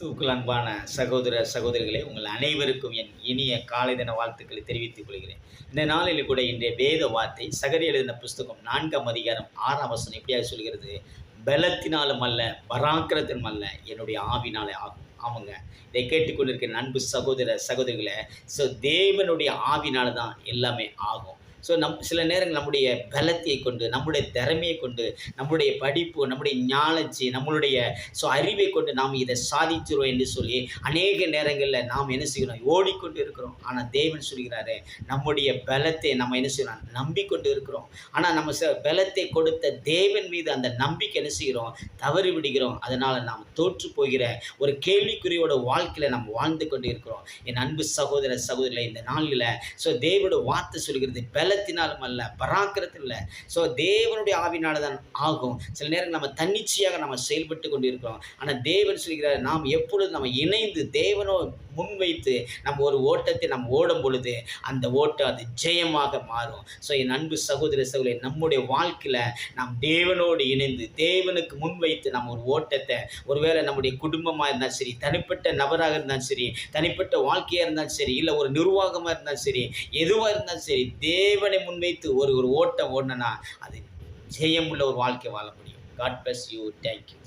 கிறிஸ்துவுக்குள் அன்பான சகோதர சகோதரிகளே உங்கள் அனைவருக்கும் என் இனிய காலை தின வாழ்த்துக்களை தெரிவித்துக் கொள்கிறேன். இந்த நாளில் கூட இன்றைய வேத வார்த்தை சகரி எழுதின புஸ்தகம் நான்காம் அதிகாரம் ஆறாம் வசனம் எப்படியாக சொல்கிறது? பலத்தினாலும் அல்ல பராக்கிரத்திலும் அல்ல என்னுடைய ஆவினாலே ஆகும். ஆமாங்க. இதை கேட்டுக்கொண்டிருக்கிற அன்பு சகோதர சகோதரிகளை ஸோ தேவனுடைய ஆவினால தான் எல்லாமே ஆகும். ஸோ நம் சில நேரங்கள் நம்முடைய பலத்தை கொண்டு நம்முடைய திறமையை கொண்டு நம்முடைய படிப்பு நம்முடைய ஞானச்சி நம்மளுடைய ஸோ அறிவை கொண்டு நாம் இதை சாதிச்சிருவோம் என்று சொல்லி அநேக நேரங்களில் நாம் என்ன செய்கிறோம்? ஓடிக்கொண்டு இருக்கிறோம். ஆனால் தேவன் சொல்கிறாரு நம்முடைய பலத்தை நம்ம என்ன செய்கிறோம்? நம்பிக்கொண்டு இருக்கிறோம். ஆனால் நம்ம ச பலத்தை கொடுத்த தேவன் மீது அந்த நம்பிக்கை என்ன செய்கிறோம்? தவறி விடுகிறோம். அதனால் நாம் தோற்று போகிற ஒரு கேள்விக்குறியோட வாழ்க்கையில் நாம் வாழ்ந்து கொண்டு இருக்கிறோம். என் அன்பு சகோதர சகோதரிகளை இந்த நாளில் ஸோ தேவோட வார்த்தை சொல்கிறது பலத்தினாலும் அல்ல பராக்கிரத்தில் இல்லை. ஸோ தேவனுடைய ஆவினால தான் ஆகும். சில நேரம் நம்ம தன்னிச்சையாக நம்ம செயல்பட்டு கொண்டு இருக்கிறோம் ஆனால் தேவன் சொல்கிறார் நாம் எப்பொழுது நம்ம இணைந்து தேவனோ முன்வைத்து நம்ம ஒரு ஓட்டத்தை நம்ம ஓடும் பொழுது அந்த ஓட்டம் அது ஜெயமாக மாறும். ஸோ என் அன்பு சகோதர சகோதரி நம்முடைய வாழ்க்கையில் நாம் தேவனோடு இணைந்து தேவனுக்கு முன்வைத்து நம்ம ஒரு ஓட்டத்தை ஒருவேளை நம்முடைய குடும்பமாக இருந்தாலும் சரி தனிப்பட்ட நபராக இருந்தாலும் சரி தனிப்பட்ட வாழ்க்கையாக இருந்தாலும் சரி இல்லை ஒரு நிர்வாகமாக இருந்தாலும் சரி எதுவாக இருந்தாலும் சரி தேவ தேவனை முன்வைத்து ஒரு ஒரு ஓட்டம் ஓடினா அது ஜெயமுள்ள ஒரு வாழ்க்கை வாழ முடியும். God bless you thank you